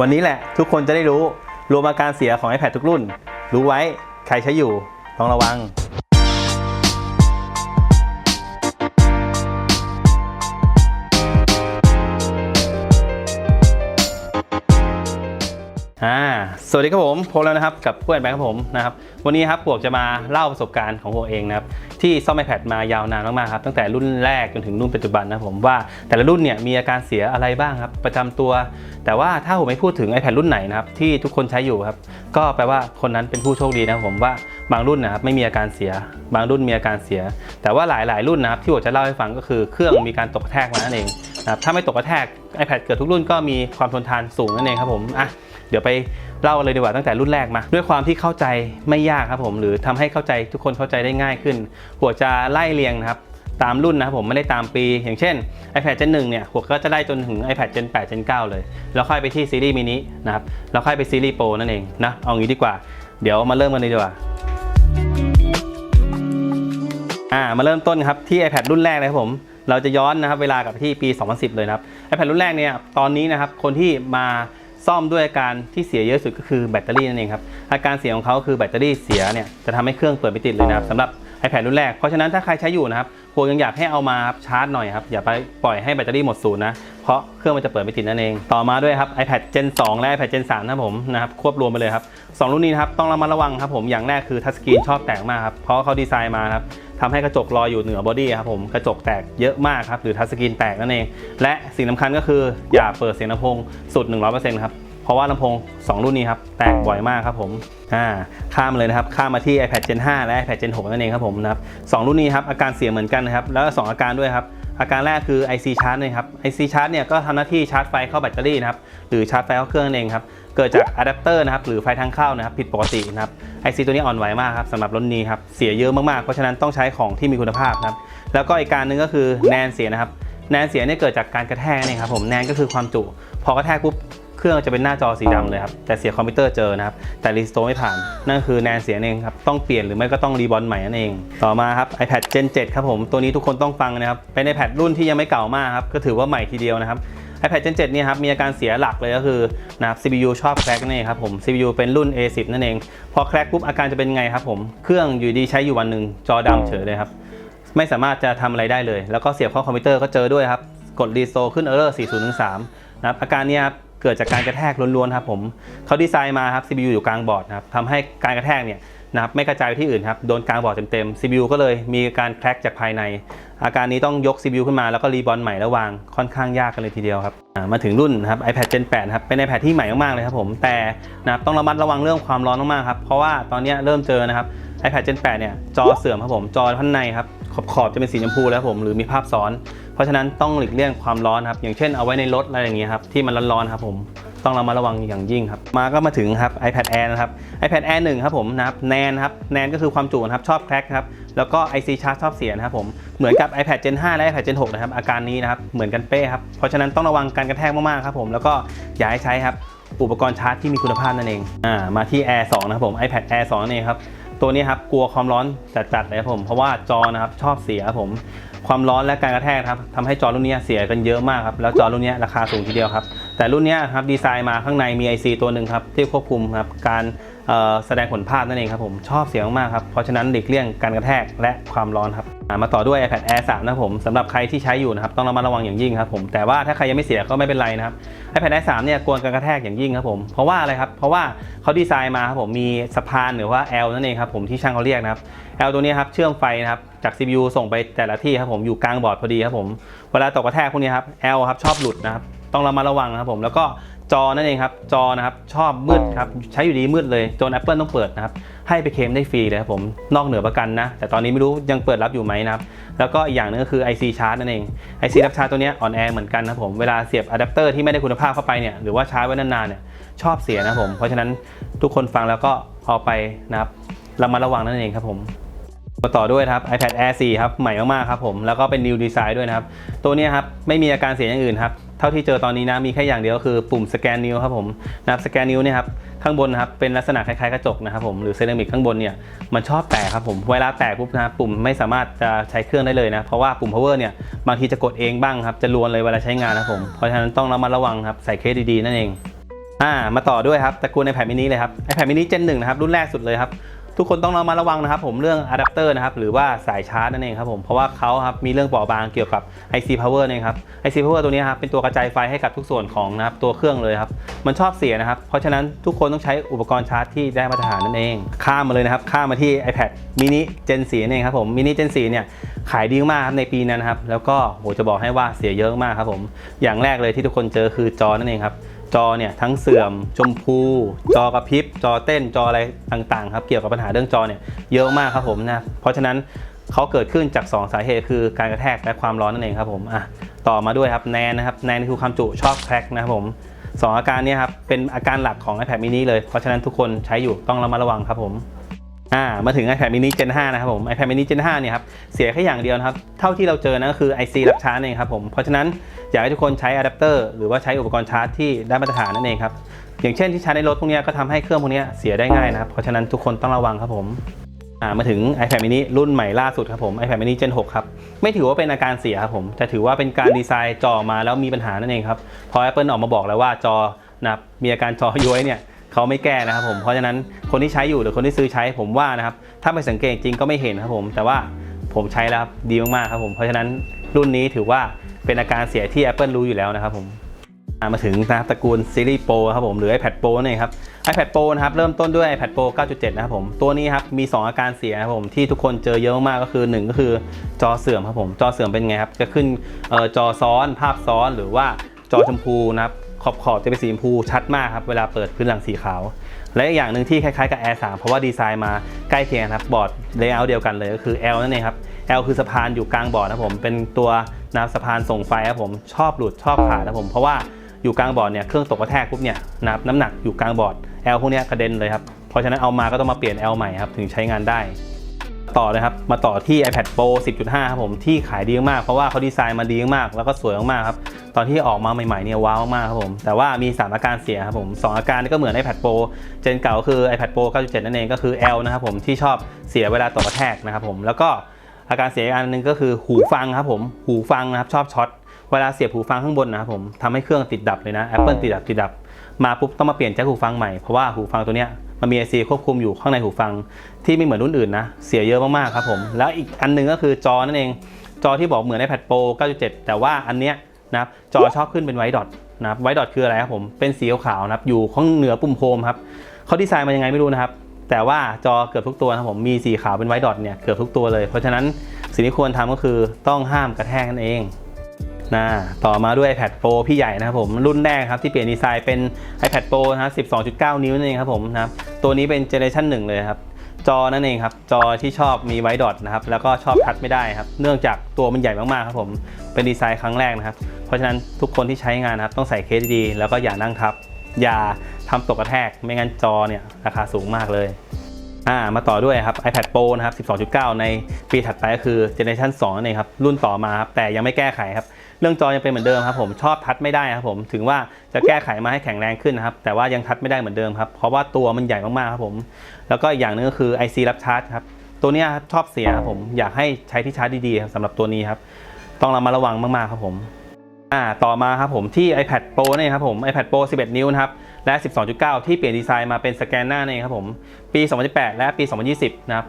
วันนี้แหละทุกคนจะได้รู้ รวมอาการเสียของ iPad ทุกรุ่น รู้ไว้ใครใช้อยู่ต้องระวัง สวัสดีครับผมพบแล้วนะครับกับเพื่อนแบงค์ครับผมนะครับวันนี้ครับพวกจะมาเล่าประสบการณ์ของพวกเองนะครับที่ซ่อม iPad มายาวนานมากๆครับตั้งแต่รุ่นแรกจนถึงรุ่นปัจจุบันนะผมว่าแต่ละรุ่นเนี่ยมีอาการเสียอะไรบ้างครับประจำตัว แต่ว่าถ้าผมไม่พูดถึง iPad รุ่นไหนนะครับที่ทุกคนใช้อยู่ครับก็แปลว่าคนนั้นเป็นผู้โชคดีนะผมว่าบางรุ่นนะครับไม่มีอาการเสีย บางรุ่นมีอาการเสีย แต่ว่าหลายๆ รุ่นนะครับที่ผมจะเล่าให้ฟังก็คือเครื่องมีการตกแทกมานั่นเอง นะครับถ้าไม่ตกกระแทก iPad เกือบทุกรุ่นก็มีความทนทานสูงนั่นเองครับผมอะเดี๋ยวไปเล่าเลยดีกว่าตั้งแต่รุ่นแรกมา ด้วยความที่เข้าใจไม่ยากครับผม หรือทำให้เข้าใจทุกคนเข้าใจได้ง่ายขึ้น หัวจะไล่เรียงนะครับตามรุ่นนะครับผมไม่ได้ตามปี อย่างเช่น iPad Gen 1เนี่ยหัวก็จะได้จนถึง iPad Gen 8 Gen 9 เลย แล้วค่อยไปที่ซีรีส์มินินะครับแล้วค่อยไปซีรีส์โปรนั่นเองนะเอางี้ดีกว่า เดี๋ยวมาเริ่มกันเลยดีกว่าอ่ามาเริ่มต้นครับที่ iPad รุ่นแรกเลยครับผม เราจะย้อนนะครับเวลากับที่ปี 2010 เลยนะครับไอแผ่นรุ่นแรกเนี่ยตอนนี้นะครับคนที่มาซ่อมด้วยอาการที่เสียเยอะสุดก็คือแบตเตอรี่นั่นเองครับอาการเสียของเขาคือแบตเตอรี่เสียเนี่ยจะทำให้เครื่องเปิดไม่ติดเลยนะครับสำหรับ iPad รุ่นแรกเพราะฉะนั้นถ้าใครใช้อยู่นะครับ ควรยังอยากให้เอามาชาร์จหน่อยครับ อย่าไปปล่อยให้แบตเตอรี่หมดศูนย์นะ เพราะเครื่องมันจะเปิดไม่ติดนั่นเอง ต่อมาด้วยครับ iPad Gen 2 และ iPad Gen 3นะผมนะครับควบรวมไปเลยครับสองรุ่นนี้นครับต้องระมัดระวังครับผมอย่างแรกคือทัชสกรีนชอบแตกมากครับเพราะเขาดีไซน์มาครับทำให้กระจกลอยอยู่เหนือบอดี้ครับผมกระจกแตกเยอะมากครับหรือทัชสกรีนแตกนั่นเอง และสิ่งสำคัญก็คืออย่าเปิดเสียงลำโพงสุด 100%ครับ เพราะว่าลำโพง 2 รุ่นนี้ครับ แตกบ่อยมากครับผมอ่าข้ามมาเลยนะครับ ข้ามมาที่ iPad Gen 5 และ iPad Gen 6 นั่นเองครับผมนะครับสองรุ่นนี้ครับอาการเสียเหมือนกันนะครับ แล้วก็สองอาการด้วยครับอาการแรกคือ IC Charge เนี่ยครับ IC Charge เนี่ยก็ทำหน้าที่ชาร์จไฟเข้าแบตเตอรี่นะครับหรือชาร์จไฟเข้าเครื่องนั่นเองครับเกิดจากอะแดปเตอร์นะครับหรือไฟทางเข้านะครับผิดปกตินะครับ IC ตัวนี้อ่อนไหวมากครับสำหรับรุ่นนี้ครับเสียเยอะมากๆ เพราะฉะนั้นต้องใช้ของที่มีคุณภาพนะครับแล้วก็อีกการหนึงก็คือแนนเสียนะครับแนนเสียเนี่ยเกิดจากการกระแทกนี่ครับผมแนนก็คือความจุ พอกระแทกปุ๊บ เครื่องจะเป็นหน้าจอสีดำเลยครับแต่เสียคอมพิวเตอร์เจอนะครับแต่รีสโตร์ไม่ผ่าน นั่นคือแนนเสียเองครับต้องเปลี่ยนหรือไม่ก็ต้องรีบอลใหม่นั่นเอง ต่อมาครับ iPad Gen 7 ครับผม ตัวนี้ทุกคนต้องฟังนะครับเป็น iPad รุ่นที่ยังไม่เก่ามากครับก็ถือว่าใหม่ทีเดียวนะครับ iPad Gen 7เนี่ยครับมีอาการเสียหลักเลยก็คือนะครับ CPU ชอบแคร็กนั่นเองครับผม CPU เป็นรุ่น A10 นั่นเอง พอแคร็กปุ๊บอาการจะเป็นไงครับผม เครื่องอยู่ดีใช้อยู่วันหนึ่งจอดำเฉยเลยครับ ไม่สามารถจะทำอะไรได้เลย แล้วก็เสียบเข้าคอมพิวเตอร์ก็เจอด้วยครับ กดรีโซขึ้น Error 4013นะครับอาการเนี้ยครับ เกิดจากการกระแทกล้วนๆครับผมเขาดีไซน์มาครับ CPU อยู่กลางบอร์ดครับทำให้การกระแทกเนี่ยนะครับไม่กระจายไปที่อื่นครับโดนกลางบอร์ดเต็มๆ CPU ก็เลยมีการแครกจากภายใน อาการนี้ต้องยก CPU ขึ้นมาแล้วก็รีบอลใหม่แล้ววางค่อนข้างยากกันเลยทีเดียวครับมาถึงรุ่นนะครับ iPad Gen 8ครับเป็น iPad ที่ใหม่มากๆเลยครับผมแต่นะครับต้องระมัดระวังเรื่องความร้อนมากๆครับเพราะว่าตอนนี้เริ่มเจอนะครับ iPad Gen 8เนี่ยจอเสื่อมครับผมจอข้างในครับขอบขอบจะเป็นสีชมพูแล้วผมหรือมีภาพซ้อน เพราะฉะนั้นต้องหลีกเลี่ยงความร้อนครับ อย่างเช่นเอาไว้ในรถอะไรอย่างเงี้ยครับที่มันร้อนๆครับผมต้องเระมัดระวังอย่างยิ่งครับ มาก็มาถึงครับ iPad Air นะครับ iPad Air 1 ครับผมนะครับแนนครับแนนก็คือความจุนะครับชอบแคร็กครับแล้วก็ IC Charge ชอบเสียนะครับผมเหมือนกับ iPad Gen 5 และ iPad Gen 6 นะครับ อาการนี้นะครับ เหมือนกันเป๊ะครับเพราะฉะนั้นต้องระวังการกระแทกมากๆครับผมแล้วก็อย่าให้ใช้ครับอุปกรณ์ชาร์จที่มีคุณภาพนั่นเองอ่ามาที่ Air 2 นะครับผม iPad Air 2นั่นเองครับ ตัวนี้ครับกลัวความร้อนจัดๆเลยครับผม เพราะว่าจอนะครับชอบเสียครับผม ความร้อนและการกระแทกครับทำให้จอรุ่นนี้เสียกันเยอะมากครับ แล้วจอรุ่นนี้ราคาสูงทีเดียวครับ แต่รุ่นนี้ครับดีไซน์มาข้างในมี IC ตัวหนึ่งครับที่ควบคุมครับการ แสดงผลภาพนั่นเองครับผมชอบเสียงมากครับ เพราะฉะนั้นหลีกเลี่ยงการกระแทกและความร้อนครับมาต่อด้วย iPad Air 3 นะครับผมสำหรับใครที่ใช้อยู่นะครับต้องระมัดระวังอย่างยิ่งครับผมแต่ว่าถ้าใครยังไม่เสียก็ไม่เป็นไรนะครับ iPad Air 3 เนี่ยกลัวการกระแทกอย่างยิ่งครับผมเพราะว่าอะไรครับเพราะว่าเขาดีไซน์มาครับผมมีสะพานหรือว่า L นั่นเองครับผมที่ช่างเขาเรียกนะครับ L ตัวนี้ครับเชื่อมไฟนะครับจาก CPU ส่งไปแต่ละที่ครับผมอยู่กลางบอร์ดพอดีครับผมเวลาตกกระแทกพวกนี้ครับ L ครับชอบหลุดนะครับต้องระมัดระวังนะครับผมแล้วก็ จอนั่นเองครับ จอนะครับชอบมืดครับ ใช้อยู่ดีมืดเลยจน Apple ต้องเปิดนะครับ ให้ไปเคลมได้ฟรีเลยครับผม นอกเหนือประกันนะ แต่ตอนนี้ไม่รู้ยังเปิดรับอยู่ไหมนะครับ แล้วก็อีกอย่างหนึงก็คือ IC Charge นั่นเอง IC รับชาร์จตัวนี้อ่อนแอเหมือนกันนะผม เวลาเสียบอะแดปเตอร์ที่ไม่ได้คุณภาพเข้าไปเนี่ยหรือว่าชาร์จไว้นานๆเนี่ยชอบเสียนะผม เพราะฉะนั้นทุกคนฟังแล้วก็เอาไปนะครับระมัดระวังนั่นเองครับผมมาต่อด้วยครับ iPad Air 4 ครับ ใหม่มาก ๆ ครับผม แล้วก็เป็น new design ด้วยนะครับ ตัวนี้ครับ ไม่มีอาการเสียอย่างอื่นครับ ท่าที่เจอตอนนี้นะมีแค่อย่างเดียวคือปุ่มสแกนนิ้วครับผมนะครับสแกนนิ้วเนี่ยครับข้างบนนะครับเป็นลักษณะคล้ายๆกระจกนะครับผมหรือเซรามิกข้างบนเนี่ยมันชอบแตกครับผมเวลาแตกปุ๊บนะครับปุ่มไม่สามารถจะใช้เครื่องได้เลยนะเพราะว่าปุ่ม power เนี่ยบางทีจะกดเองบ้างครับจะลวนเลยเวลาใช้งานนะครับผมเพราะฉะนั้นต้องระมัดระวังครับใส่เคสดีๆนั่นเองอ่ามาต่อด้วยครับตระกูล iPad mini เลยครับ iPad mini Gen 1นะครับรุ่นแรกสุดเลยครับ ทุกคนต้องระมัดระวังนะครับผมเรื่องอะแดปเตอร์นะครับหรือว่าสายชาร์จนั่นเองครับผมเพราะว่าเขาครับมีเรื่องเปราะบางเกี่ยวกับ IC power เนี่ครับ IC power ตัวนี้ครับเป็นตัวกระจายไฟให้กับทุกส่วนของนะครับตัวเครื่องเลยครับมันชอบเสียนะครับเพราะฉะนั้นทุกคนต้องใช้อุปกรณ์ชาร์จที่ได้มาตรฐานนั่นเอง ข้ามมาเลยนะครับข้ามมาที่ iPad mini Gen 4นั่นเองครับผม mini Gen 4เนี่ยขายดีมากครับในปีนั้นนะครับแล้วก็โหจะบอกให้ว่าเสียเยอะมากครับผมอย่างแรกเลยที่ทุกคนเจอคือจอนั่นเองครับ จอเนี่ยทั้งเสื่อมชมพู จอกระพริบ จอเต้นจออะไรต่างๆครับเกี่ยวกับปัญหาเรื่องจอเนี่ยเยอะมากครับผมนะเพราะฉะนั้นเขาเกิดขึ้นจาก 2 สาเหตุคือการกระแทกและความร้อนนั่นเองครับผมอะต่อมาด้วยครับแนนนะครับแนนคือความจุชอบแครกนะครับผมสองอาการนี้ครับเป็นอาการหลักของ iPad mini เลยเพราะฉะนั้นทุกคนใช้อยู่ต้องระมัดระวังครับผม อ่ามาถึง iPad mini Gen 5 นะครับผม iPad mini Gen 5 เนี่ยครับเสียแค่อย่างเดียวนะครับ เท่าที่เราเจอนะก็คือ IC รับชาร์จเองครับผมเพราะฉะนั้นอยากให้ทุกคนใช้อะแดปเตอร์หรือว่าใช้อุปกรณ์ชาร์จที่ได้มาตรฐานนั่นเองครับอย่างเช่นที่ชาร์จในรถพวกนี้ก็ทำให้เครื่องพวกนี้เสียได้ง่ายนะครับเพราะฉะนั้นทุกคนต้องระวังครับผมมาถึง iPad mini รุ่นใหม่ล่าสุดครับผม iPad mini Gen 6 ครับ ไม่ถือว่าเป็นอาการเสียครับผมแต่ถือว่าเป็นการดีไซน์จอมาแล้วมีปัญหานั่นเองครับพราะ Apple ออกมาบอกแล้วว่าจอนะมีอาการจอย้วยเนี่ย เขาไม่แก้นะครับผมเพราะฉะนั้นคนที่ใช้อยู่หรือคนที่ซื้อใช้ผมว่านะครับถ้าไปสังเกตจริงก็ไม่เห็นครับผม แต่ว่าผมใช้แล้วครับดีมากๆครับผมเพราะฉะนั้นรุ่นนี้ถือว่าเป็นอาการเสียที่ Apple รู้อยู่แล้วนะครับผมมาถึงนะครับตระกูลซีรีส์ Pro ครับผมหรือ iPad Pro นั่ครับ iPad Pro นะครับเริ่มต้นด้วย iPad Pro 9.7 นะครับผมตัวนี้ครับมี 2 อาการเสียครับผมที่ทุกคนเจอเยอะมากก็คือ 1 ก็คือจอเสื่อมครับผมจอเสื่อมเป็นไงครับจะขึ้นออจอซ้อนภาพซ้อนหรือว่าจอชมพูนะครับ ขอบขอบจะเป็นสีชมพูชัดมากครับ เวลาเปิดพื้นหลังสีขาว และอีกอย่างหนึ่งที่คล้ายๆกับ Air 3 เพราะว่าดีไซน์มาใกล้เคียงครับบอร์ดเลเยอร์เดียวกันเลยก็คือ L นั่นเองครับ L คือสะพานอยู่กลางบอร์ดนะผมเป็นตัวนะสะพานส่งไฟครับผมชอบหลุดชอบขาดนะผมเพราะว่าอยู่กลางบอร์ดเนี่ยเครื่องตกกระแทกปุ๊บเนี่ยนับน้ำหนักอยู่กลางบอร์ด L พวกนี้กระเด็นเลยครับเพราะฉะนั้นเอามาก็ต้องมาเปลี่ยน L ใหม่ครับถึงใช้งานได้ ต่อเลยครับ มาต่อที่ iPad Pro 10.5 ครับผมที่ขายดีมากเพราะว่าเขาดีไซน์มาดีมากแล้วก็สวยมากๆครับ ตอนที่ออกมาใหม่ๆเนี่ยว้าวมากครับผม แต่ว่ามี 3 อาการเสียครับผม 2 อาการนี่ก็เหมือน iPad Pro เจนเก่าคือ iPad Pro 9.7 นั่นเองก็คือ L นะครับผมที่ชอบเสียเวลาตกกระแทกนะครับผมแล้วก็อาการเสียอีกอันหนึงก็คือหูฟังครับผม หูฟังนะครับชอบช็อตเวลาเสียบหูฟังข้างบนนะครับผมทำให้เครื่องติดดับเลยนะ Apple ติดดับติดดับ มาปุ๊บต้องมาเปลี่ยนแจ็คหูฟังใหม่เพราะว่าหูฟังตัวเนี้ย มันมี IC ควบคุมอยู่ข้างในหูฟัง ที่ไม่เหมือนรุ่นอื่นนะ เสียเยอะมากๆครับผม แล้วอีกอันหนึงก็คือจอนั่นเอง จอที่บอกเหมือน iPad Pro 9.7 แต่ว่าอันเนี้ยนะครับจอชอบขึ้นเป็นไวท์ดอทนะครับไวท์ดอทคืออะไรครับผม เป็นสีขาวๆนะครับอยู่ข้างเหนือปุ่มโฮมครับเขาดีไซน์มายังไงไม่รู้นะครับ แต่ว่าจอเกือบทุกตัวนะครับผมมีสีขาวเป็นไวท์ดอทเนี่ยเกือบทุกตัวเลย เพราะฉะนั้นสิ่งที่ควรทำก็คือต้องห้ามกระแทกนั่นเอง นะต่อมาด้วย iPad Pro พี่ใหญ่นะครับผมรุ่นแรกครับที่เปลี่ยนดีไซน์เป็น iPad Pro นะครับ12.9 นิ้วนั่นเองครับผมนะครับตัวนี้เป็นเจเนอเรชัน1เลยครับจอนั่นเองครับจอที่ชอบมีไวท์ดอทนะครับแล้วก็ชอบทัชไม่ได้ครับเนื่องจากตัวมันใหญ่มากๆครับผมเป็นดีไซน์ครั้งแรกนะครับเพราะฉะนั้นทุกคนที่ใช้งานนะครับต้องใส่เคสดีๆแล้วก็อย่านั่งทับ อย่าทำตกกระแทกไม่งั้นจอเนี่ยราคาสูงมากเลยอ่ามาต่อด้วยครับ iPad Pro นะครับ 12.9 ในปีถัดไปก็คือ Generation 2นั่นเองครับ รุ่นต่อมาครับแต่ยังไม่แก้ไขครับ เรื่องจอยังเป็นเหมือนเดิมครับผมชอบทัชไม่ได้ครับผมถึงว่าจะแก้ไขมาให้แข็งแรงขึ้นนะครับแต่ว่ายังทัชไม่ได้เหมือนเดิมครับเพราะว่าตัวมันใหญ่มากๆครับผม แล้วก็อีกอย่างหนึงก็คือ IC รับชาร์จครับตัวนี้ชอบเสียครับผมอยากให้ใช้ที่ชาร์จดีๆครับสำหรับตัวนี้ครับต้องระมัดระวังมากๆครับผมอ่าต่อมาครับผมที่ iPad Pro นี่ครับผม iPad Pro 11 นิ้วนะครับและ 12.9 ที่เปลี่ยนดีไซน์มาเป็นสแกนหน้านี่ครับผมปี 2018 และปี 2020 นะครับ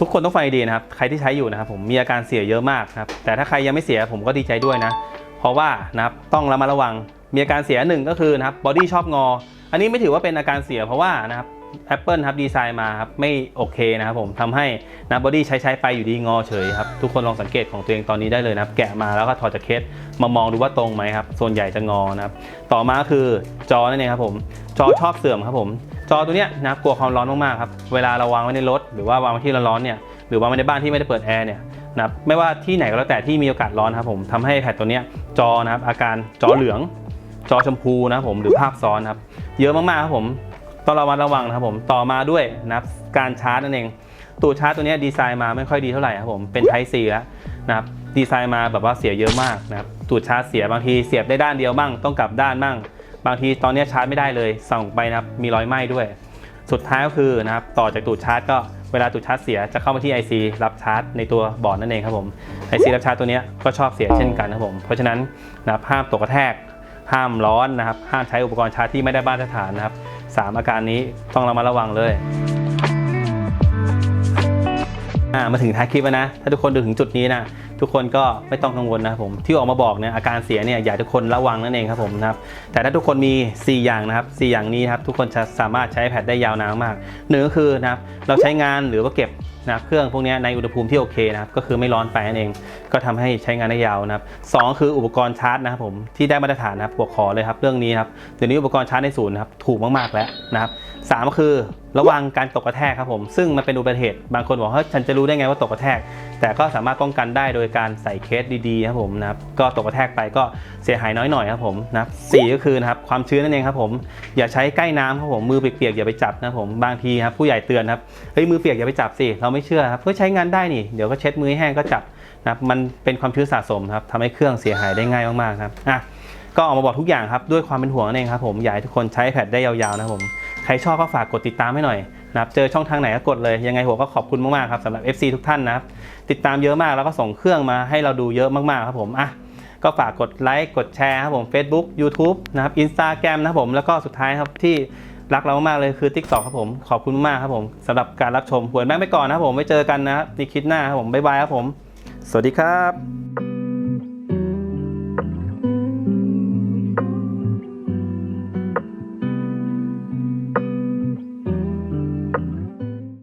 ทุกคนต้องฟังดีนะครับ ใครที่ใช้อยู่นะครับผมมีอาการเสียเยอะมากครับแต่ถ้าใครยังไม่เสียผมก็ดีใจด้วยนะ เพราะว่านะครับต้องระมัดระวังมีอาการเสียหนึ่งก็คือนะครับบอดี้ชอบงอ อันนี้ไม่ถือว่าเป็นอาการเสียเพราะว่านะครับ Apple ครับดีไซน์มาครับไม่โอเคนะครับผมทำให้นะบอดี้ใช้ใช้ไปอยู่ดีงอเฉยครับทุกคนลองสังเกตของตัวเองตอนนี้ได้เลยนะครับ แกะมาแล้วก็ถอดจากเคสมามองดูว่าตรงไหมครับส่วนใหญ่จะงอนะครับต่อมาคือจอนั่นเองครับผมจอชอบเสื่อมครับผม จอตัวเนี้ยนะครับกลัวความร้อนมากๆครับเวลาเราวางไว้ในรถหรือว่าวางไว้ที่ร้อนๆเนี่ยหรือวางไว้ในบ้านที่ไม่ได้เปิดแอร์เนี่ยนะครับไม่ว่าที่ไหนก็แล้วแต่ที่มีโอกาสร้อนครับผมทำให้แผ่นตัวเนี้ยจอนะครับอาการจอเหลือง จอชมพูนะครับผมหรือภาพซ้อนครับเยอะมากๆครับผมต้องระมัดระวังนะครับผมต่อมาด้วยนะครับการชาร์จนั่นเองตัวชาร์จตัวเนี้ยดีไซน์มาไม่ค่อยดีเท่าไหร่ครับผมเป็น Type C แล้วนะครับดีไซน์มาแบบว่าเสียเยอะมากนะครับตูดชาร์จเสียบางทีเสียบได้ด้านเดียวบ้างต้องกลับด้านบ้าง บางทีตอนนี้ชาร์จไม่ได้เลยส่องไปนะครับมีรอยไหม้ด้วย สุดท้ายก็คือนะครับต่อจากตูดชาร์จก็เวลาตูดชาร์จเสียจะเข้ามาที่ IC รับชาร์จในตัวบอร์ดนั่นเองครับผม IC รับชาร์จตัวนี้ก็ชอบเสียเช่นกันครับผม เพราะฉะนั้นนะครับห้ามตกกระแทก ห้ามร้อนนะครับ ห้ามใช้อุปกรณ์ชาร์จที่ไม่ได้มาตรฐานนะครับสามอาการนี้ต้องระมัดระวังเลย อ่ามาถึงท้ายคลิปแล้วนะ ถ้าทุกคนดูถึงจุดนี้นะ ทุกคนก็ไม่ต้องกังวลนะครับผม ที่ออกมาบอกเนี่ยอาการเสียเนี่ยอยากทุกคนระวังนั่นเองครับผมนะครับ แต่ถ้าทุกคนมี 4 อย่างนะครับ 4 อย่างนี้นครับทุกคนจะสามารถใช้ iPad ได้ยาวนานมากหนึ่งก็คือนะครับเราใช้งานหรือว่าเก็บนะเครื่องพวกนี้ในอุณหภูมิที่โอเคนะครับก็คือไม่ร้อนไปนั่นเอง ก็ทำให้ใช้งานได้ยาวนะครับสองคืออุปกรณ์ชาร์จนะครับผมที่ได้มาตรฐานนะครับปวคอเลยครับเรื่องนี้ครับเดี๋ยวนี้อุปกรณ์ชาร์จในศูนย์นะครับถูกมากๆแล้วนะครับสก็คือระวังการตกกระแทกครับผม ซึ่งมันเป็นอุบัติเหตุ บางคนบอกว่าฉันจะรู้ได้ไงว่าตกกระแทก แต่ก็สามารถป้องกันได้โดยการใส่เคสดีๆครับผมนะครับก็ตกกระแทกไปก็เสียหายน้อยหน่อยครับผมนะครับสี่ก็คือนะครับความชื้นนั่นเองครับผมอย่าใช้ใกล้น้ำครับผมมือเปียกๆอย่าไปจับนะครับผมบางทีครับผู้ใหญ่เตือนครับเฮ้ยมือเปียกอย่าไปจับสิเราไม่เชื่อครับเพื่อใช้งานได้นี่เดี๋ยวก็เช็ดมือแห้งก็จับนะครับมันเป็นความชื้นสะสมครับทำให้เครื่องเสียหายได้ง่ายมากๆครับอะก็ออกมาบอกทุกอย่างครับด้วยความเป็นห่วงนั่นเองครับผมอยากให้ทุกคนใช้แพดได้ยาวๆนะผม ครชอบก็ฝากกดติดตามให้หน่อยนะครับเจอช่องทางไหนก็กดเลย ยังไงผมก็ขอบคุณมากๆครับสำหรับ FC ทุกท่านนะครับติดตามเยอะมากแล้วก็ส่งเครื่องมาให้เราดูเยอะมากๆครับผมอะก็ฝากกดไลค์กดแชร์ครับผม Facebook YouTube นะครับ Instagram นะครับผมแล้วก็สุดท้ายครับที่รักเรามากๆเลยคือ TikTok ครับผมขอบคุณมากครับผมสำหรับการรับชมหวยแม่งไปก่อนนะครับผมไว้เจอกันนะครับในคลิปหน้าครับผมบ๊ายบายครับผม สวัสดีครับ